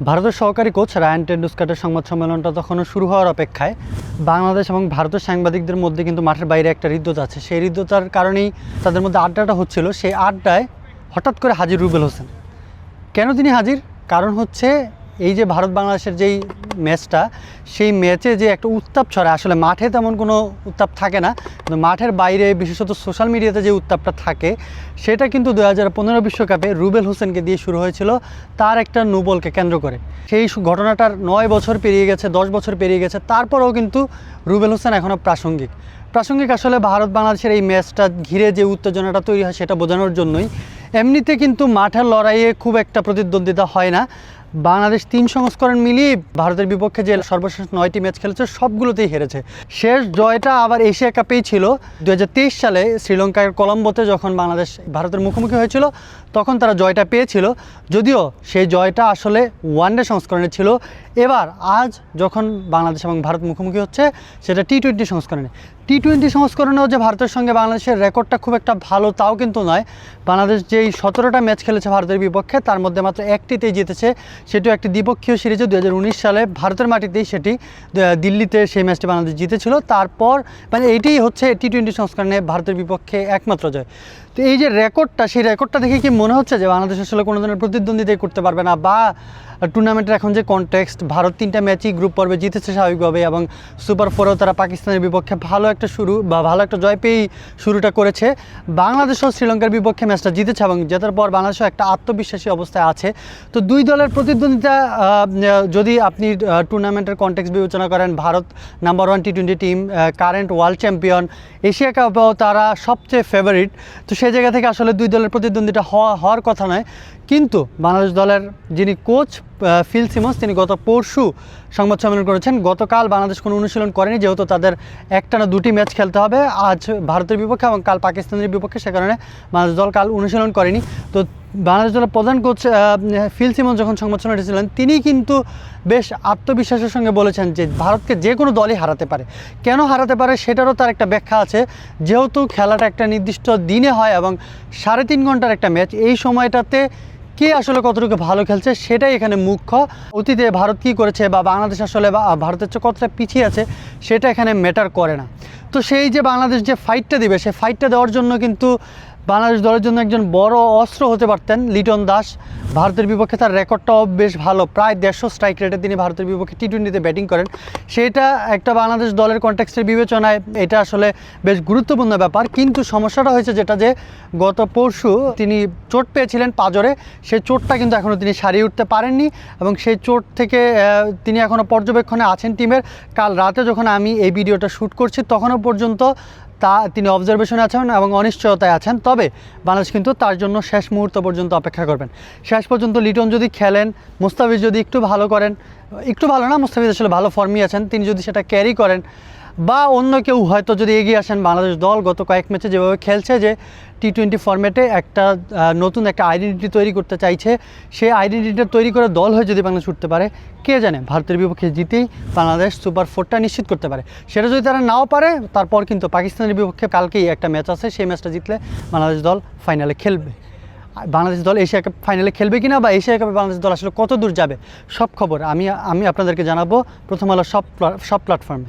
ভারতের সহকারী coach Ryan টেন্ডুস্কারের সংবাদ সম্মেলনটা তখনও শুরু হওয়ার অপেক্ষায় বাংলাদেশ এবং ভারতের সাংবাদিকদের মধ্যে কিন্তু মাঠের বাইরে একটা হৃদ্যতা আছে। সেই হৃদ্যতার কারণেই তাদের মধ্যে আড্ডাটা হচ্ছিল। সেই আড্ডায় হঠাৎ করে হাজির রুবেল হোসেন। কেন তিনি হাজির? কারণ হচ্ছে এই যে ভারত বাংলাদেশের যেই ম্যাচটা, সেই ম্যাচে যে একটা উত্তাপ ছড়ায়, আসলে মাঠে তেমন কোনো উত্তাপ থাকে না, কিন্তু মাঠের বাইরে, বিশেষত সোশ্যাল মিডিয়াতে যে উত্তাপটা থাকে, সেটা কিন্তু দু হাজার পনেরো বিশ্বকাপে রুবেল হোসেনকে দিয়ে শুরু হয়েছিল, তার একটা নুবলকে কেন্দ্র করে। সেই ঘটনাটার নয় বছর পেরিয়ে গেছে, দশ বছর পেরিয়ে গেছে, তারপরেও কিন্তু রুবেল হোসেন এখনও প্রাসঙ্গিক। প্রাসঙ্গিক আসলে ভারত বাংলাদেশের এই ম্যাচটা ঘিরে যে উত্তেজনাটা তৈরি হয়, সেটা বোঝানোর জন্যই এমনিতে কিন্তু মাঠের লড়াইয়ে খুব একটা প্রতিদ্বন্দ্বিতা হয় না। বাংলাদেশ তিন সংস্করণ মিলিয়ে ভারতের বিপক্ষে যে সর্বশেষ নয়টি ম্যাচ খেলেছে, সবগুলোতেই হেরেছে। শেষ জয়টা আবার এশিয়া কাপেই ছিল। দু হাজার তেইশ সালে শ্রীলঙ্কার কলম্বোতে যখন বাংলাদেশ ভারতের মুখোমুখি হয়েছিল, তখন তারা জয়টা পেয়েছিল। যদিও সেই জয়টা আসলে ওয়ানডে সংস্করণে ছিল। এবার আজ যখন বাংলাদেশ এবং ভারত মুখোমুখি হচ্ছে, সেটা টি টোয়েন্টি সংস্করণে। টি টোয়েন্টি সংস্করণেও যে ভারতের সঙ্গে বাংলাদেশের রেকর্ডটা খুব একটা ভালো তাও কিন্তু নয়। বাংলাদেশ যেই সতেরোটা ম্যাচ খেলেছে ভারতের বিপক্ষে, তার মধ্যে মাত্র একটিতেই জিতেছে। সেটিও একটি দ্বিপক্ষীয় সিরিজে দু হাজার উনিশ সালে ভারতের মাটিতেই সেটি দিল্লিতে সেই ম্যাচটি বাংলাদেশ জিতেছিল। তারপর মানে এইটাই হচ্ছে টি টোয়েন্টি সংস্করণে ভারতের বিপক্ষে একমাত্র জয়। তো এই যে রেকর্ডটা, সেই রেকর্ডটা দেখে কি মনে হচ্ছে যে বাংলাদেশ আসলে কোনো ধরনের প্রতিদ্বন্দ্বিতাই করতে পারবে না? বা টুর্নামেন্টের এখন যে কনটেক্সট ভারত তিনটা ম্যাচই গ্রুপ পর্বে জিতেছে স্বাভাবিকভাবে এবং সুপার ফোরেও তারা পাকিস্তানের বিপক্ষে ভালো একটা শুরু বা ভালো একটা জয় পেয়েই শুরুটা করেছে। বাংলাদেশও শ্রীলঙ্কার বিপক্ষে ম্যাচটা জিতেছে এবং জেতার পর বাংলাদেশও একটা আত্মবিশ্বাসী অবস্থায় আছে। তো দুই দলের প্রতিদ্বন্দ্বিতা যদি আপনি টুর্নামেন্টের কনটেক্সট বিবেচনা করেন, Bharat number one T twenty team current world champion Asia কাপেও তারা সবচেয়ে ফেভারিট তো সেই জায়গা থেকে আসলে দুই দলের প্রতিদ্বন্দ্বিতা হওয়া হওয়ার কথা নয়। কিন্তু বাংলাদেশ দলের যিনি কোচ ফিল সিমন্স, তিনি গত পরশু সংবাদ সম্মেলন করেছেন। গতকাল বাংলাদেশ কোনো অনুশীলন করেনি, যেহেতু তাদের একটা না দুটি ম্যাচ খেলতে হবে। আজ ভারতের বিপক্ষে এবং কাল পাকিস্তানের বিপক্ষে, সে কারণে বাংলাদেশ দল কাল অনুশীলন করেনি। তো বাংলাদেশ দলের প্রধান কোচ ফিল সিমন যখন সংবাদ সম্মেলনে ছিলেন তিনি কিন্তু বেশ আত্মবিশ্বাসের সঙ্গে বলেছেন যে ভারতকে যে কোনো দলই হারাতে পারে। কেন হারাতে পারে সেটারও তার একটা ব্যাখ্যা আছে। যেহেতু খেলাটা একটা নির্দিষ্ট দিনে হয় এবং সাড়ে তিন ঘণ্টার একটা ম্যাচ, এই সময়টাতে কে আসলে কতটুকু ভালো খেলছে সেটাই এখানে মুখ্য। অতীতে ভারত কি করেছে বা বাংলাদেশ আসলে বা ভারতের চেয়ে কতটা পিছিয়ে আছে সেটা এখানে ম্যাটার করে না। তো সেই যে বাংলাদেশ যে ফাইটটা দিবে সে ফাইটটা দেওয়ার জন্য কিন্তু বাংলাদেশ দলের জন্য একজন বড় অস্ত্র হতে পারতেন লিটন দাস। ভারতের বিপক্ষে তার রেকর্ডটাও বেশ ভালো, প্রায় দেড়শো স্ট্রাইক রেটে তিনি ভারতের বিপক্ষে টি টোয়েন্টিতে ব্যাটিং করেন। সেটা একটা বাংলাদেশ দলের কন্টেক্সটের বিবেচনায় এটা আসলে বেশ গুরুত্বপূর্ণ ব্যাপার। কিন্তু সমস্যাটা হয়েছে যেটা যে, গত পরশু তিনি চোট পেয়েছিলেন পাজরে সেই চোটটা কিন্তু এখনও তিনি সারিয়ে উঠতে পারেননি এবং সেই চোট থেকে তিনি এখনও পর্যবেক্ষণে আছেন টিমের। কাল রাতে যখন আমি এই ভিডিওটা শ্যুট করছি, তখনও পর্যন্ত তা তিনি অবজারভেশনে আছেন এবং অনিশ্চয়তায় আছেন। তবে বাংলাদেশ কিন্তু তার জন্য শেষ মুহূর্ত পর্যন্ত অপেক্ষা করবেন। শেষ পর্যন্ত লিটন যদি খেলেন, মুস্তাফিজ যদি একটু ভালো করেন, একটু ভালো না, মুস্তাফিজ আসলে ভালো ফর্মই আছেন, তিনি যদি সেটা ক্যারি করেন বা অন্য কেউ হয়তো যদি এগিয়ে আসেন বাংলাদেশ দল, গত কয়েক ম্যাচে যেভাবে খেলছে যে টি টোয়েন্টি ফর্ম্যাটে একটা নতুন একটা আইডেন্টিটি তৈরি করতে চাইছে, সেই আইডেন্টিটিটা তৈরি করে দল হয়ে যদি বাংলাদেশ উঠতে পারে, কে জানে? ভারতের বিপক্ষে জিতেই বাংলাদেশ সুপার ফোরটা নিশ্চিত করতে পারে। সেটা যদি তারা নাও পারে, তারপর কিন্তু পাকিস্তানের বিপক্ষে কালকেই একটা ম্যাচ আছে, সেই ম্যাচটা জিতলে বাংলাদেশ দল ফাইনালে খেলবে। বাংলাদেশ দল এশিয়া কাপ ফাইনালে খেলবে কিনা বা এশিয়া কাপে বাংলাদেশ দল আসলে কত দূর যাবে, সব খবর আমি আমি আপনাদেরকে জানাব। প্রথম আলো সব সব প্ল্যাটফর্মে